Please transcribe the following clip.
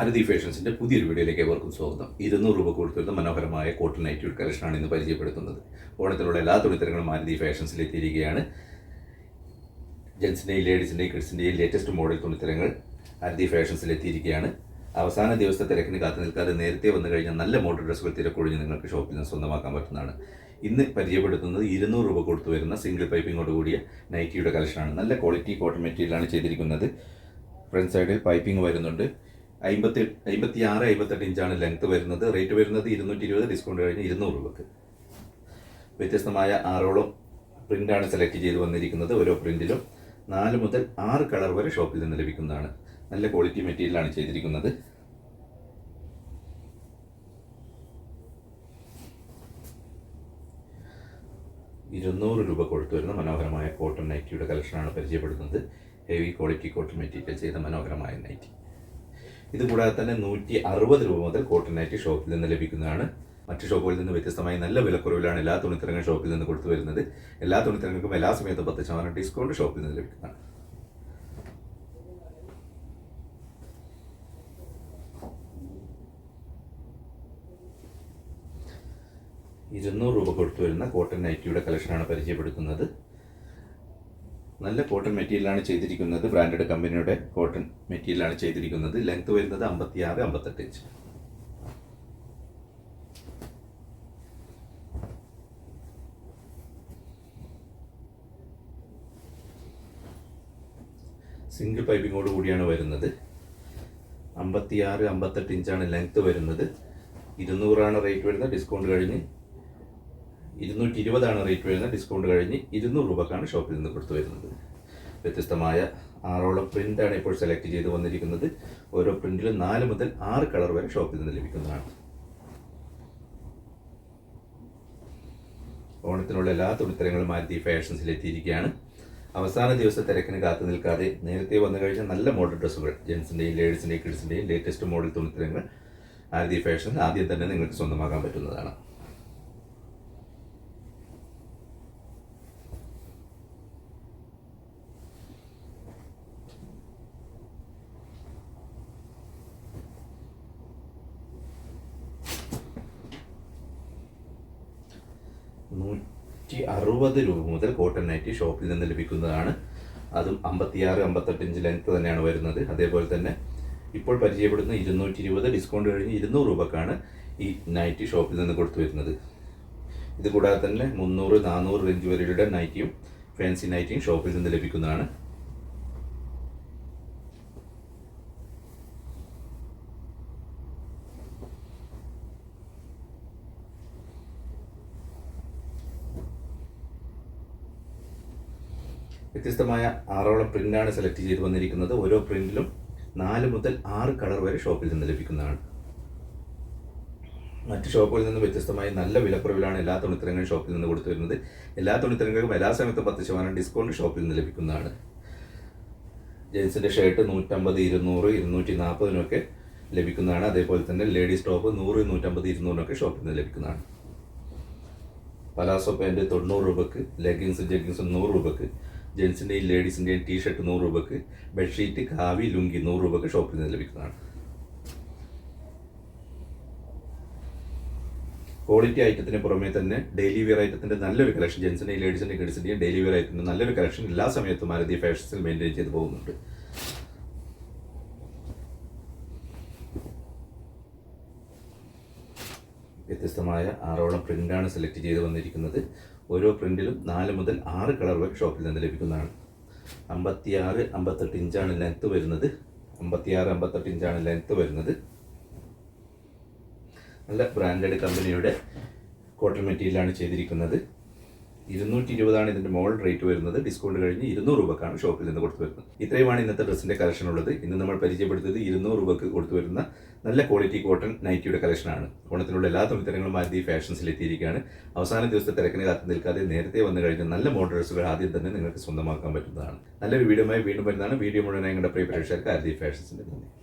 ആരതി ഫാഷൻസിന്റെ പുതിയൊരു വീഡിയോയിലേക്ക് ഏവർക്കും സ്വാഗതം. ഇരുന്നൂറ് രൂപ കൊടുത്തിരുന്ന മനോഹരമായ കോട്ടൺ നൈറ്റ് കളക്ഷനാണ് ഇന്ന് പരിചയപ്പെടുത്തുന്നത്. ഓണത്തിലുള്ള എല്ലാ തുണിത്തരങ്ങളും അരതി ഫാഷൻസിൽ എത്തിയിരിക്കുകയാണ്. ജെൻസിന്റെയും ലേഡീസിന്റെയും കിഡ്സിന്റെയും ലേറ്റസ്റ്റ് മോഡൽ തുണിത്തരങ്ങൾ അരതി ഫാഷൻസിൽ എത്തിയിരിക്കുകയാണ്. അവസാന ദിവസത്തെ തിരക്കിന് കാത്തു നിൽക്കാതെ നേരത്തെ വന്നു കഴിഞ്ഞാൽ നല്ല മോഡൽ ഡ്രസ്സുകൾ തിരക്കൊഴിഞ്ഞ് നിങ്ങൾക്ക് ഷോപ്പിൽ നിന്ന് സ്വന്തമാക്കാൻ പറ്റുന്നതാണ്. ഇന്ന് പരിചയപ്പെടുത്തുന്നത് ഇരുന്നൂറ് രൂപ കൊടുത്തു വരുന്ന സിംഗിൾ പൈപ്പിങ്ങോട് കൂടിയ നൈറ്റിയുടെ കളക്ഷനാണ്. നല്ല ക്വാളിറ്റി കോട്ടൺ മെറ്റീരിയലാണ് ചെയ്തിരിക്കുന്നത്. ഫ്രണ്ട് സൈഡിൽ പൈപ്പിംഗ് വരുന്നുണ്ട്. അമ്പത്തി അമ്പത്തി ആറ് അമ്പത്തെട്ട് ഇഞ്ചാണ് ലെങ്ത് വരുന്നത്. റേറ്റ് വരുന്നത് ഇരുന്നൂറ്റി ഇരുപത് ഡിസ്കൗണ്ട് കഴിഞ്ഞ് ഇരുന്നൂറ് രൂപക്ക്. വ്യത്യസ്തമായ ആറോളം പ്രിന്റാണ് സെലക്ട് ചെയ്ത് വന്നിരിക്കുന്നത് ഓരോ പ്രിന്റിലും നാല് മുതൽ ആറ് കളർ വരെ ഷോപ്പിൽ നിന്ന് ലഭിക്കുന്നതാണ്. നല്ല ക്വാളിറ്റി മെറ്റീരിയലാണ് ചെയ്തിരിക്കുന്നത്. ഇരുന്നൂറ് രൂപ കൊടുത്തു വരുന്ന മനോഹരമായ കോട്ടൺ നൈറ്റിയുടെ കളക്ഷനാണ് പരിചയപ്പെടുത്തുന്നത് ഹെവി ക്വാളിറ്റി കോട്ടൺ മെറ്റീരിയൽ ചെയ്ത മനോഹരമായ നൈറ്റി ഇത് കൂടാതെ തന്നെ നൂറ്റി അറുപത് രൂപ മുതൽ കോട്ടൺ നൈറ്റി ഷോപ്പിൽ നിന്ന് ലഭിക്കുന്നതാണ്. മറ്റ് ഷോപ്പുകളിൽ നിന്ന് വ്യത്യസ്തമായി നല്ല വിലക്കുറവിലാണ് എല്ലാ തുണിത്തരങ്ങളും ഷോപ്പിൽ നിന്ന് കൊടുത്തു വരുന്നത്. എല്ലാ തുണിത്തരങ്ങൾക്കും എല്ലാ സമയത്തും പത്ത് ശതമാനം ഡിസ്കൗണ്ട് ഷോപ്പിൽ നിന്ന് ലഭിക്കുന്നതാണ്. ഇരുന്നൂറ് രൂപ കൊടുത്തു വരുന്ന കോട്ടൺ നൈറ്റിയുടെ കളക്ഷനാണ് പരിചയപ്പെടുത്തുന്നത്. നല്ല കോട്ടൺ മെറ്റീരിയലാണ് ചെയ്തിരിക്കുന്നത്. ബ്രാൻഡഡ് കമ്പനിയുടെ കോട്ടൺ മെറ്റീരിയലാണ് ചെയ്തിരിക്കുന്നത്. ലെങ്ത് വരുന്നത് അമ്പത്തിയാറ് അമ്പത്തെട്ട് ഇഞ്ച് സിംഗിൾ പൈപ്പിങ്ങോട് കൂടിയാണ് വരുന്നത്. അമ്പത്തിയാറ് അമ്പത്തെട്ട് ഇഞ്ചാണ് ലെങ്ത് വരുന്നത്. ഇരുന്നൂറാണ് റേറ്റ് വരുന്നത്. ഡിസ്കൗണ്ട് കഴിഞ്ഞ് ഇരുന്നൂറ്റി ഇരുപതാണ് റേറ്റ് വരുന്നത് ഡിസ്കൗണ്ട് കഴിഞ്ഞ് ഇരുന്നൂറ് രൂപക്കാണ് ഷോപ്പിൽ നിന്ന് കൊടുത്തു വരുന്നത്. വ്യത്യസ്തമായ ആറോളം പ്രിന്റാണ് ഇപ്പോൾ സെലക്ട് ചെയ്ത് വന്നിരിക്കുന്നത്. ഓരോ പ്രിന്റിലും നാല് മുതൽ ആറ് കളർ വരെ ഷോപ്പിൽ നിന്ന് ലഭിക്കുന്നതാണ്. ഓണത്തിനുള്ള എല്ലാ തുണിത്തരങ്ങളും മാരുതി ഫാഷൻസിൽ എത്തിയിരിക്കുകയാണ്. അവസാന ദിവസം തിരക്കിന് കാത്തു നിൽക്കാതെ നേരത്തെ വന്നു കഴിഞ്ഞാൽ നല്ല മോഡൽ ഡ്രസ്സുകൾ ജെൻസിന്റെയും ലേഡീസിന്റെയും കിഡ്സിന്റെയും ലേറ്റസ്റ്റ് മോഡൽ തുണിത്തരങ്ങൾ ആരതി ഫാഷൻ ആദ്യം തന്നെ നിങ്ങൾക്ക് സ്വന്തമാക്കാൻ പറ്റുന്നതാണ്. നൂറ്റി അറുപത് രൂപ മുതൽ കോട്ടൺ നൈറ്റി ഷോപ്പിൽ നിന്ന് ലഭിക്കുന്നതാണ്. അതും അമ്പത്തിയാറ് അമ്പത്തെട്ട് ഇഞ്ച് ലെങ്ത് തന്നെയാണ് വരുന്നത്. അതേപോലെ തന്നെ ഇപ്പോൾ പരിചയപ്പെടുന്ന ഇരുന്നൂറ്റി ഇരുപത് ഡിസ്കൗണ്ട് കഴിഞ്ഞ് ഇരുന്നൂറ് രൂപക്കാണ് ഈ നൈറ്റി ഷോപ്പിൽ നിന്ന് കൊടുത്തു വരുന്നത്. ഇത് കൂടാതെ തന്നെ മുന്നൂറ് നാനൂറ് റേഞ്ച് വരെയുള്ള നൈറ്റിയും ഫാൻസി നൈറ്റിയും ഷോപ്പിൽ നിന്ന് ലഭിക്കുന്നതാണ്. വ്യത്യസ്തമായ ആറോളം പ്രിന്റാണ് സെലക്ട് ചെയ്ത് വന്നിരിക്കുന്നത്. ഓരോ പ്രിന്റിലും നാല് മുതൽ ആറ് കളർ വരെ ഷോപ്പിൽ നിന്ന് ലഭിക്കുന്നതാണ്. മറ്റ് ഷോപ്പുകളിൽ നിന്ന് വ്യത്യസ്തമായി നല്ല വിലക്കുറവിലാണ് എല്ലാ തുണിത്തരങ്ങളും ഷോപ്പിൽ നിന്ന് കൊടുത്തു വരുന്നത്. എല്ലാ തുണിത്തരങ്ങൾക്കും എല്ലാ സമയത്തും പത്ത് ശതമാനം ഡിസ്കൗണ്ട് ഷോപ്പിൽ നിന്ന് ലഭിക്കുന്നതാണ്. ജെൻസിന്റെ ഷർട്ട് നൂറ്റമ്പത് ഇരുന്നൂറ് ഇരുന്നൂറ്റി നാൽപ്പതിനൊക്കെ ലഭിക്കുന്നതാണ്. അതേപോലെ തന്നെ ലേഡീസ് ടോപ്പ് നൂറ് നൂറ്റമ്പത് ഇരുന്നൂറിനൊക്കെ ഷോപ്പിൽ നിന്ന് ലഭിക്കുന്നതാണ്. പലാസോ പാന്റ് തൊണ്ണൂറ് രൂപക്ക് ലെഗിങ്സ് ജെഗിങ്സും നൂറ് രൂപക്ക് ജെൻസിന്റെയും ലേഡീസിന്റെയും ടീ ഷർട്ട് നൂറ് രൂപക്ക് ബെഡ്ഷീറ്റ് കാവി ലുങ്കി നൂറ് രൂപക്ക് ഷോപ്പിൽ നിന്ന് ലഭിക്കുന്നതാണ്. ക്വാളിറ്റി ഐറ്റത്തിന് പുറമേ തന്നെ ഡെയിലി വെയർ ഐറ്റത്തിന്റെ നല്ലൊരു കളക്ഷൻ ജെൻസിന്റെയും ലേഡീസിന്റെയും കിഡ്സിന്റെയും ഡെയിലി വെയർ ഐറ്റത്തിന്റെ നല്ലൊരു കളക്ഷൻ എല്ലാ സമയത്തും മാരുതി ഫാഷൻസിൽ മെയിന്റെയിൻ ചെയ്ത് പോകുന്നുണ്ട്. വ്യത്യസ്തമായ ആറോളം പ്രിന്റാണ് സെലക്ട് ചെയ്ത് വന്നിരിക്കുന്നത്. ഓരോ പ്രിന്റിലും നാല് മുതൽ ആറ് കളർ വരെ ഷോപ്പിൽ നിന്ന് ലഭിക്കുന്നതാണ്. അമ്പത്തിയാറ് അമ്പത്തെട്ട് ഇഞ്ചാണ് ലെങ്ത്ത് വരുന്നത്. അമ്പത്തിയാറ് അമ്പത്തെട്ട് ഇഞ്ചാണ് ലെങ്ത്ത് വരുന്നത്. നല്ല ബ്രാൻഡഡ് കമ്പനിയുടെ കോട്ടൺ മെറ്റീരിയലാണ് ചെയ്തിരിക്കുന്നത്. ഇരുന്നൂറ്റി ഇരുപതാണ് ഇതിന്റെ മോൾ റേറ്റ് വരുന്നത്. ഡിസ്കൗണ്ട് കഴിഞ്ഞ് ഇരുന്നൂറ് രൂപക്കാണ് ഷോപ്പിൽ നിന്ന് കൊടുത്തു വരുന്നത്. ഇത്രയുമാണ് ഇന്നത്തെ ഡ്രസ്സിന്റെ കളക്ഷൻ ഉള്ളത്. ഇന്ന് നമ്മൾ പരിചയപ്പെടുത്തിയത് ഇരുന്നൂറ് രൂപക്ക് കൊടുത്തു വരുന്ന നല്ല ക്വാളിറ്റി കോട്ടൺ നൈറ്റിയുടെ കളക്ഷനാണ് ഓണത്തിനുള്ള എല്ലാ തുണിത്തരങ്ങളും മാരുതി ഫാഷൻസിൽ എത്തിയിരിക്കുകയാണ്. അവസാന ദിവസത്തെ തിരക്കിന് കാത്തു നിൽക്കാതെ നേരത്തെ വന്നു കഴിഞ്ഞ നല്ല മോഡൽ ഡ്രസ്സുകൾ ആദ്യം തന്നെ നിങ്ങൾക്ക് സ്വന്തമാക്കാൻ പറ്റുന്നതാണ്. നല്ലൊരു വീഡിയോമായി വീണ്ടും വരുന്നതാണ്. വീഡിയോ മുഴുവനായി നിങ്ങളുടെ പ്രിയ പ്രേക്ഷകർക്ക് ആദ്യ ഫാഷൻസിന്റെ നന്ദി.